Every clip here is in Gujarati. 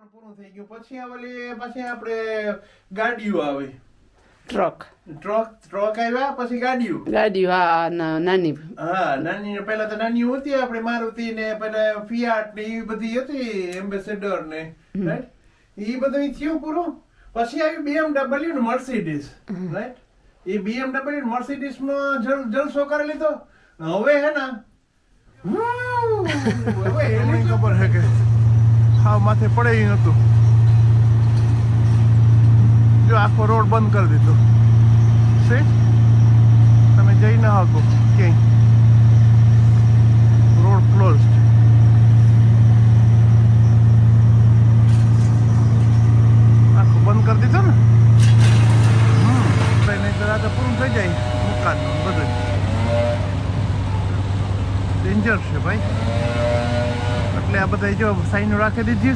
પણ પૂરું થઈ ગયું. પછી આ ઓલી પછી આપણે ગાડીઓ આવે. ટ્રક ટ્રક ટ્રક આવ્યા પછી ગાડીઓ. ગાડીઓ હા નાની. હા નાની પહેલા તો નાની હતી આપણે મારુતિ ને પેલા ફિયાટ ને એ બધી હતી એમ્બેસેડર ને રાઈટ એ બધું થયું પૂરું. પછી આવી બીએમડબલ્યુ ને મર્સિડીઝ રાઈટ એ બીએમડબલ્યુ ને મર્સિડીઝમાં જલ જલસો કરી લીધો. હવે હે ને હમ, હવે એની ખબર હે કે? હાવ માથે પડે નહોતું જો આખો રોડ બંધ કરી દીધો. See? તમે જઈ ન શકો ક્યાંય. રોડ ક્લોઝ આખો બંધ કરી દીધો ને? હમ નહીં તો પૂરું થઈ જાય મકાનનું બધું. ડેન્જર છે ભાઈ. એટલે આ બધા જો સાઈન રાખી દીધી.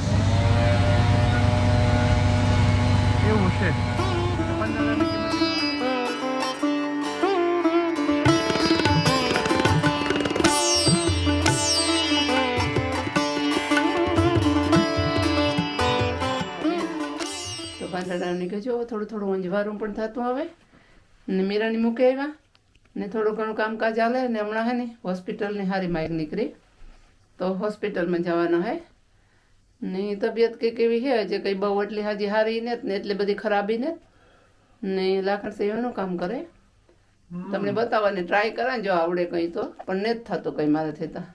એવું છે. પાંદડાની કે થોડું થોડું અંજવારું પણ થતું હવે. ને મીરાની મૂકે આવ્યા. ને થોડું ઘણું કામકાજ હાલે ને હમણાં હે ને, હોસ્પિટલની હારી માઇક નીકળી. તો હોસ્પિટલમાં જવાના હે. ને તબિયત કંઈક એવી છે જે કંઈ બહુ એટલી હાજી હારી ને ને એટલી બધી ખરાબી ને ને લાખણ સેવાનું કામ કરે. તમને બતાવવાની ટ્રાય કરે જો આવડે કંઈ તો. પણ ને જ થતું કંઈ મારે થતા.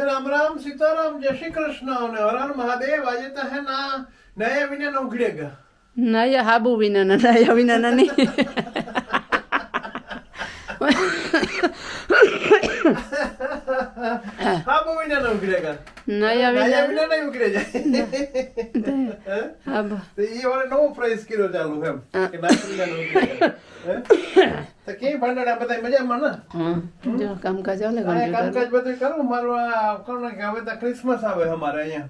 રામ રામ સીતારામ જય શ્રી કૃષ્ણ અને હર હર મહાદેવ. આજે તો હે ના નયા વિના ઉઘડેગા નયા હાબુ વિના ના નાયા વિના ના નહીં હા વિના ના ઉઘડેગા નાયા નયા વિના વિના નહીં ઉઘડે જાય. હે? તો ઈ વાળે નવો પ્રાઇસ કર્યો ચાલુ એમ કે નાયા ના હે? તો કેમ ભાંડડા બધા મજામાં ને? હમ. જો કામકાજ આ કામકાજ બધું કરું. મારું આ કોણ કે હવે તો ક્રિસમસ આવે અમારે અહીંયા.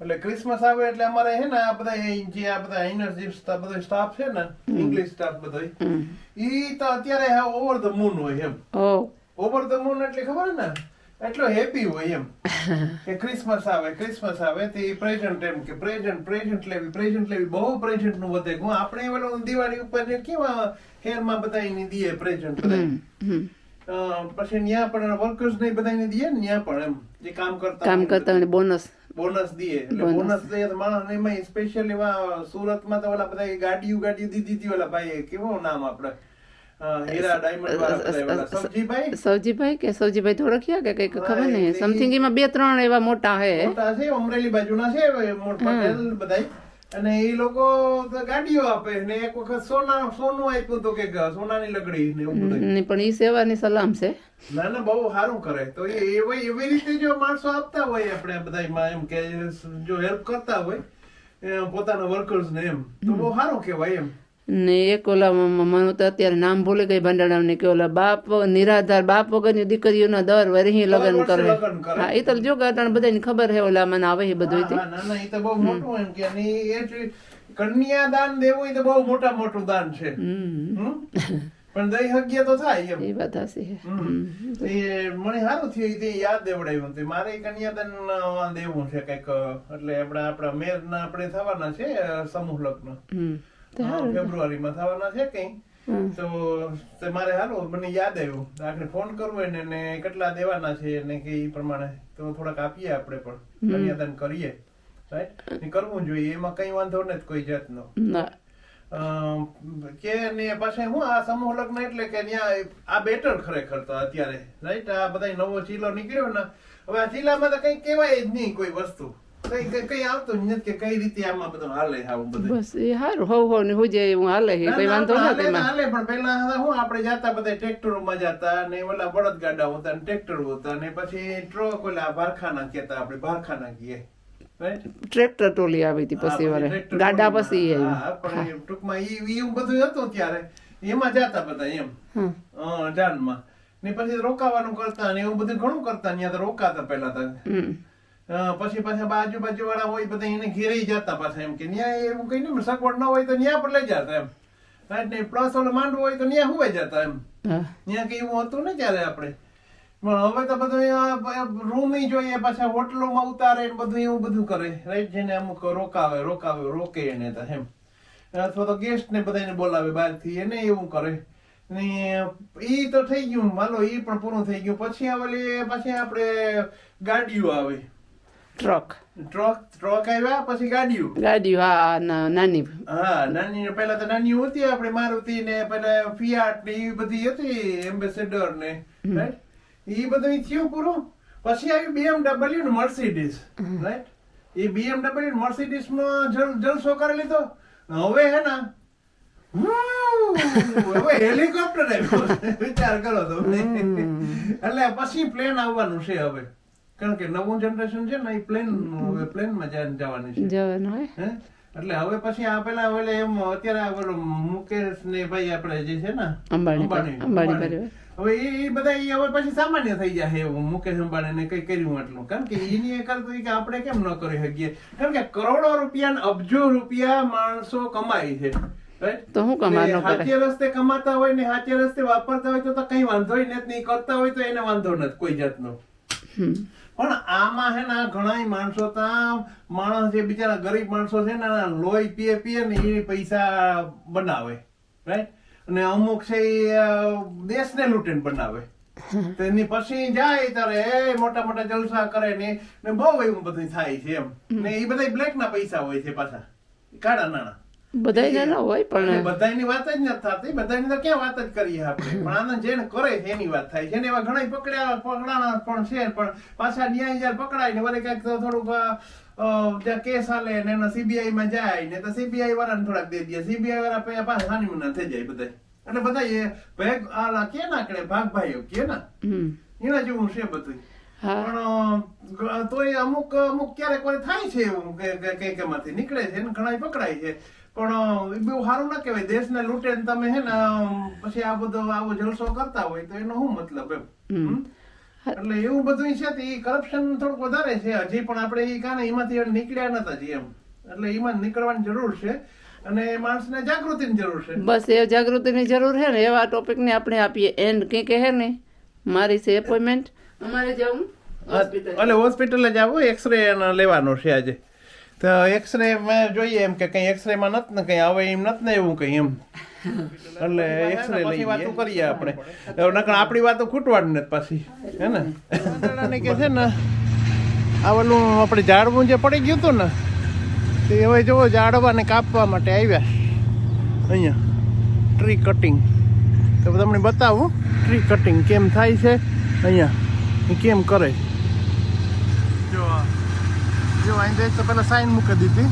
એટલે ક્રિસમસ આવે એટલે અમારે હે ને આ બધા જે આ બધા અહીંનો જે સ્ટા- બધો સ્ટાફ છે ને ઇંગ્લિશ સ્ટાફ બધો ઈ તો અત્યારે ઓવર ધ મૂન હોય એમ. ઓ. ઓવર ધ મૂન એટલે ખબર ને? એટલો હેપી હોય એમ. કે ક્રિસમસ આવે ક્રિસમસ આવે તે પ્રેઝન્ટ એમ કે પ્રેઝન્ટ પ્રેઝન્ટ લેવી પ્રેઝન્ટ લેવી બહુ પ્રેઝન્ટનું વધે. હું આપણે ઓલો દિવાળી ઉપર કેવા હેરમાં બધા એની દીએ પ્રેઝન્ટ બધા પછી ન્યા પણ વર્કર્સ ને બધાને દઈએ ને ન્યા પણ એમ જે કામ કરતા કામ કરતા અને બોનસ બોનસ દીએ એટલે બોનસ દે તો માણસ એમાં સ્પેશિયલી સુરત સુરતમાં તો ઓલા બધા ગાડીઓ ગાડીઓ દીધી હતી ઓલા ભાઈ કેવું નામ આપણે સૌજીભાઈ કે સૌજીભાઈ તો ઓળખ્યા કે કંઈક ખબર નહીં. સમથિંગ એમાં બે ત્રણ એવા મોટા હે. મોટા છે અમરેલી બાજુના છે પટેલ બધાય. અને એ લોકો ગાડીઓ આપે ને એક વખત સોના સોનું આપ્યું હતું કે સોનાની લકડી ને એવું પણ એ સેવાની સલામ છે. ના ના બહુ સારું કરે. તો એ એવી એવી રીતે જો માણસો આપતા હોય આપણે બધા એમ કે જો હેલ્પ કરતા હોય પોતાના વર્કર્સ ને એમ. તો બહુ સારું કહેવાય એમ. ને એક ઓલા મને તો અત્યારે નામ ભૂલી ગઈ ભંડારામ કે ઓલા બાપ નિરાધાર બાપ વગરની દીકરીઓના દર વરહી લગ્ન કરે. હા એ તો જો કારણ બધાને ખબર હે ઓલા મને આવે એ બધું કન્યાદાન દેવું એ તો બહુ મોટા મોટું દાન છે? પણ દઈ હગ્ય તો થાય એમ. એ વાત હશે એ મને સારું થયું તે યાદ દેવડાવ્યું તે મારે કન્યાદાન દેવું છે કંઈક એટલે આપણા આપણા મેર ના આપણે થવાના છે સમૂહ લગ્ન. ફેબ્રુઆરીમાં થવાના છે કઈ. તો મારે હાલો મને યાદ આવ્યું. આપણે ફોન કરવો એને ને કેટલા દેવાના છે ને કે એ પ્રમાણે. તો થોડાક આપીએ આપણે પણ. કન્યાદાન કરીએ. રાઈટ? કરવું જોઈએ એમાં કઈ વાંધો નથી કોઈ જાતનો. ના. કે ને પાછા હું આ સમૂહ લગ્ન એટલે કે ત્યાં આ બેટર ખરેખર તો અત્યારે. રાઈટ? આ બધા નવો ચીલો નીકળ્યો ને. હવે આ ચીલામાં તો કઈ કહેવાય જ નહીં કોઈ વસ્તુ. કઈ કઈ કઈ આવતું નથી કે કઈ રીતે આમાં બધું હાલે આવું બધું. બસ એ હારું હોવ હોવ ને હું જે હાલે છે કઈ વાંધો હાલે નથી હાલે પણ પેલા હું આપણે જાતા બધા ટ્રેક્ટરોમાં જાતા ને ઓલા બળદગાડા હોતા ને ટ્રેક્ટર હોતા ને પછી ટ્રક ઓલા ભારખાના કહેતા આપણે ભારખાના કહીએ. ટ્રેક્ટર ટોલી આવી હતી પછી વારે. ગાડા પછી આવી. એ ટૂંકમાં ઈ એવું બધું હતું ત્યારે. એમાં જાતા બધા એમ. જાનમાં. ને પછી રોકાવાનું કરતા ને એવું બધું ઘણું કરતા ત્યાં તો રોકાતા પેલા તો. પછી પાછા બાજુ બાજુ વાળા હોય બધા એને ઘેરી જતા પાછા એમ કે ન્યા એવું કઈ નહીં સગવડ ન હોય તો ન્યા પર લઈ જતા એમ. રાઈટ ને પ્લસ ઓલો માંડવું હોય તો ન્યા હુવાઈ જતા એમ. ન્યા કઈ એવું હતું ને ત્યારે આપણે. પણ હવે તો બધું રૂમ જોઈએ પાછા હોટલોમાં ઉતારે ને બધું એવું બધું કરે. રાઈટ જેને અમુક રોકાવે રોકાવે રોકે એને તો એમ. અથવા તો ગેસ્ટ ને બધાને બોલાવે બહારથી એને એવું કરે. ને એ તો થઈ ગયું માલો એ પણ પૂરું થઈ ગયું. પછી આવેલી પછી આપણે ગાડીઓ આવે. ટ્રક ટ્રક ટ્રક આવ્યા પછી ગાડીઓ. ગાડીઓ હા ના- નાની. હા નાની પહેલા તો નાની હતી આપણે મારુતિ ને પેલા ફિયાટ ને એ બધી હતી એમ્બેસેડર ને એ બધું થયું પૂરું. પછી આવી BMW ને મર્સિડીઝ રાઈટ એ ને મર્સિડીઝમાં જલસો કરી લીધો. હવે હે ને હું, હવે હેલિકોપ્ટર આવ્યું. વિચાર કરો તો એટલે પછી પ્લેન આવવાનું છે હવે. કારણ કે નવું જનરેશન છે ને એ પ્લેન પ્લેનમાં જવાની છે. જવાનું હોય. એટલે હવે પછી આ પેલા એટલે એમ અત્યારે આ પેલો મુકેશ ને ભાઈ આપણે જે છે ને અંબાણી અંબાણી હવે એ બધા એ હવે પછી સામાન્ય થઈ જાય એવું મુકેશ અંબાણી ને કઈ કર્યું એટલું કારણ કે એની એ કરતું કે આપણે કેમ ન કરી શકીએ? કારણ કે કરોડો રૂપિયા ને અબજો રૂપિયા માણસો કમાય છે. તો રસ્તે કમાતા હોય ને સાચે રસ્તે વાપરતા હોય તો કઈ વાંધો નથી કરતા હોય તો એને વાંધો નથી કોઈ જાતનો. પણ આમાં હે ને ઘણા ઘણાય માણસો તા માણસ જે બિચારા ગરીબ માણસો છે ને લોહી પીએ પીએ ને એ પૈસા બનાવે રાઈટ અને અમુક છે એ દેશને લૂંટીને બનાવે. તો એની પછી જાય ત્યારે મોટા મોટા જલસા કરે ને ને બહુ એવું બધું થાય છે એમ. ને એ બધા બ્લેક ના પૈસા હોય છે પાછા. કાળા નાણાં. બધાય ના હોય પણ બધાની વાત જ નથી થતી. બધાની તો ક્યાં વાત જ કરીએ આપણે? પણ આનંદ જેને કરે છે એની વાત થાય? છે ને એવા ઘણા પકડ્યા પકડાણા પણ છે પણ પાછા ન્યાય જયારે પકડાય ને વળી ક્યાંક થોડુંક અ, કેસ હાલે ને એના સીબીઆઈ માં જાય ને તો સીબીઆઈ વાળાને થોડાક દે દે. સીબીઆઈ વાળા પછી હાનીમુના થઈ જાય બધા એટલે બધા એ ભેગ આલા કે ના કરે? ભાગ ભાઈઓ કે ના? એના જેવું છે બધું પણ તોય અમુક અમુક ક્યારેક વાર થાય છે એવું કે કે- કે કે માંથી નીકળે છે ને ઘણા પકડાય છે. પણ એ બહુ સારું ના કહેવાય. દેશને લૂંટે ને તમે હે ને પછી આ બધો આવો જલસો કરતા હોય તો એનો શું મતલબ એમ? એટલે એવું બધું છે તે કરપ્શન થોડુંક વધારે છે હજી પણ આપણે એ કાને એમાંથી નીકળ્યા નતા હજી એમ. એટલે એમાં નીકળવાની જરૂર છે અને માણસને જાગૃતિની જરૂર છે. બસ એ જાગૃતિની જરૂર છે ને એવા ટોપિકને આપણે આપીએ. એન્ડ કંઈ કહે ને મારી છે એપોઇન્ટમેન્ટ અમારે જવું હોસ્પિટલ એટલે હોસ્પિટલે જ આવું એક્સરે લેવાનો છે આજે. તો એક્સરે મેં જોઈએ એમ કે કઈ એક્સરે માં નથી ને કઈ આવે એમ નથી ને એવું કઈ એમ એટલે એક્સરે લઈ વાતો કરીએ આપણે નકર આપણી વાતો ખૂટવાની નથી પાછી હે ને કે છે ને આ ઓલું આપણે ઝાડવું જે પડી ગયું હતું ને તે હવે જોવો ઝાડવાને કાપવા માટે આવ્યા અહીંયા ટ્રી કટિંગ તો તમને બતાવું ટ્રી કટિંગ કેમ થાય છે અહીંયા કેમ કરે છે. જો અહીં દેખ તો પહેલાં સાઈન મૂકી દીધી.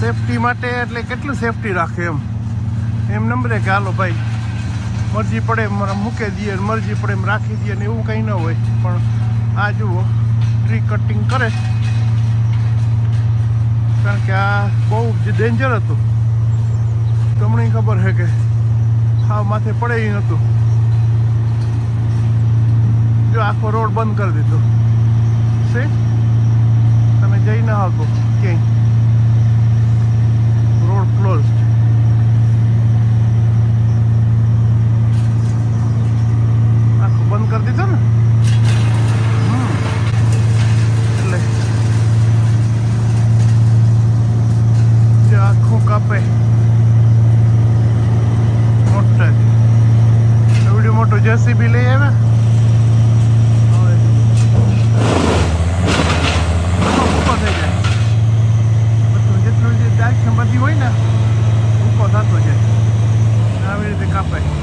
સેફટી માટે એટલે કેટલું સેફટી રાખે એમ? એમ નંબરે કે હાલો ભાઈ, મરજી પડે એમ મૂકી દઈએ મરજી પડે એમ રાખી દઈએ ને એવું કંઈ ન હોય. પણ આ જુઓ ટ્રી કટિંગ કરે. કારણ કે આ બહુ જ ડેન્જર હતું. તમને ખબર છે કે હા માથે પડે એ નહોતું જો આખો રોડ બંધ કરી દીધો. છે તમે જઈ ના શકો ક્યાંય રોડ ક્લોઝ આખો બંધ કરી દીધો ને હમ. એટલે જો આખું કાપે મોટા એવડું મોટું જેસીબી લઈ આવ્યા હવે ઊભો થઈ જાય બધું જેટલું જે ડાયરેક્શન બધી હોય ને ઊભો થતો જાય આવી રીતે કાપાય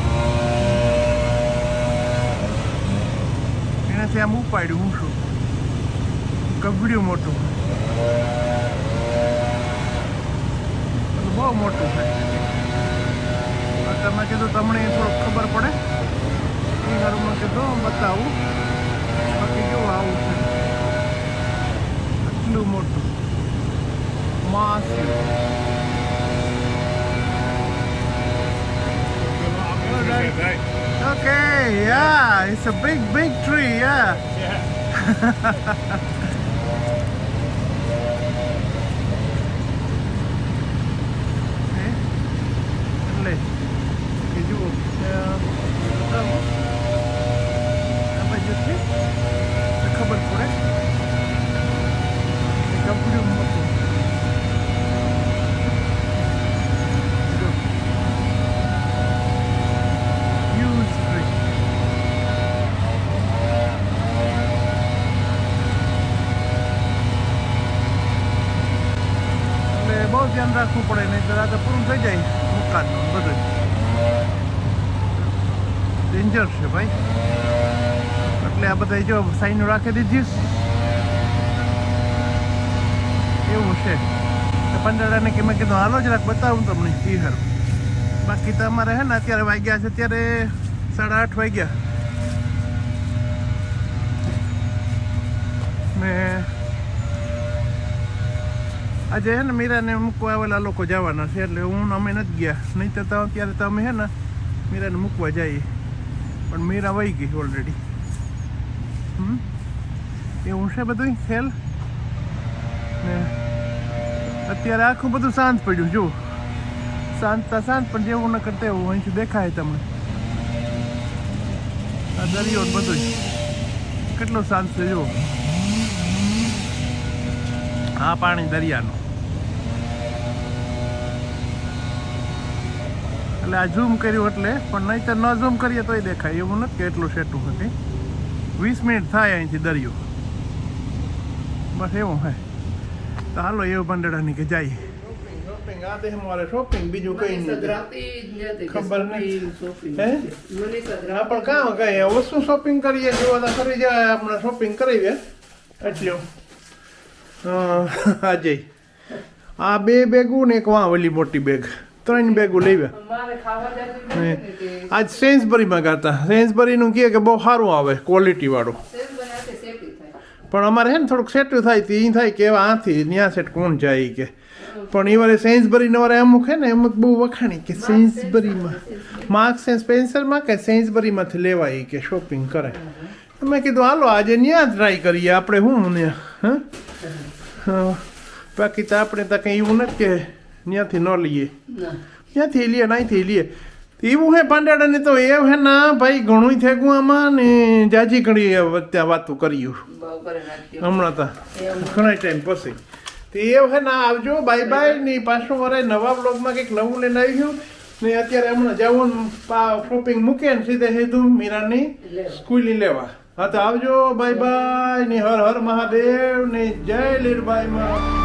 એનાથી આમ ઉપાડ્યું, હું શું કબડ્યું મોટું. બહુ મોટું આ તમે કીધું, તમને થોડુંક ખબર પડે. એ હારું મેં કીધું બતાવું. બાકી કેવું આવું છે. આટલું મોટું. right? Okay, yeah, it's a big, big tree, yeah. yeah. ધ્યાન રાખવું પડે, નહીં તો આ પૂરું થઈ જાય મકાનનું બધું. ડેન્જર છે ભાઈ. એટલે આ બધા જો સાઈન રાખી દીધીશ. એવું છે. પંદરડાને કે મેં કીધું, હાલો જરાક બતાવું તમને એ હારું. બાકી તો અમારે હે ને અત્યારે વાગ્યા છે, અત્યારે સાડા આઠ વાગ્યા. ને આજે હે ને મીરાને મૂકવા આવેલા લોકો જવાના છે એટલે હું અમે નથી ગયા. નહીં તો તો અત્યારે તો અમે હે ને મીરાને મૂકવા જઈએ. પણ મીરા વહી ગઈ ઓલરેડી હમ? એવું છે બધું ખેલ ને અત્યારે આખું બધું શાંત પડ્યું જો શાંત તા શાંત, પણ જેવું ન કરતા એવું અહીંથી દેખાય તમને. આ દરિયો બધું કેટલું શાંત છે જો આ પાણી દરિયાનું. એટલે આ ઝૂમ કર્યું એટલે પણ નહીંતર ન ઝૂમ કરીએ તોય દેખાય. એવું નથી કે એટલું સેટું હતી. વીસ મિનિટ થાય અહીંથી દરિયો. બસ એવું હે. તો હાલો એવું બંડડાની કે જઈએ. શોપિંગ આ મારે શોપિંગ બીજું કઈ નહીં. ખબર નહીં પણ કામ કઈ વસ્તુ શોપિંગ કરીએ જો તો કરી જાય હમણાં શોપિંગ કરી હા આજે આ બે બેગું ને એક વાં ઓલી મોટી બેગ. ત્રણ બેગો લેવા. મારે ખાવા જતું હે. નથી ને તે. આજ સેન્સબરીમાં ગાતા સેન્સબરીનું કહે કે બહુ સારું આવે ક્વોલિટી વાળું. સેજ બનાવે શેકી થાય. પણ અમારે હે ને થોડુંક સેટું થાય તો એ થાય કે આથી ત્યાં સેટ કોણ જાય કે. પણ એ વારે સેન્સબરીને વારે અમુક હે ને અમુક બહુ વખાણી કે સેન્સબરીમાં. માર્ક્સ એન્ડ સ્પેન્સરમાં કે સેન્સબરીમાંથી લેવાય કે શોપિંગ કરે. મેં કીધું હાલો આજે ત્યાં ટ્રાય કરીએ આપણે હું ને હા? હા. બાકી તો આપણે તો કંઈ એવું નથી કે ત્યાંથી ન લઈએ ના ત્યાંથી લઈએ નાઈથી લઈએ એવું હે પાંડાડાને તો એ હે ના ભાઈ ઘણું થેગું આમાં ને જાજી ઘણી ત્યાં વાતો કર્યું હમણાં તો ઘણા ટાઈમ પછી તે એ હે ના આવજો બાય બાય ને પાછું વરે નવા બ્લોગમાં કંઈક નવું લઈને આવ્યું ને અત્યારે હમણાં જવું શોપિંગ મૂકે ને સીધે સીધું મીરાની સ્કૂલી લેવા હા તો આવજો બાય બાય ને હર હર મહાદેવ ને જય લીરબાઈ માં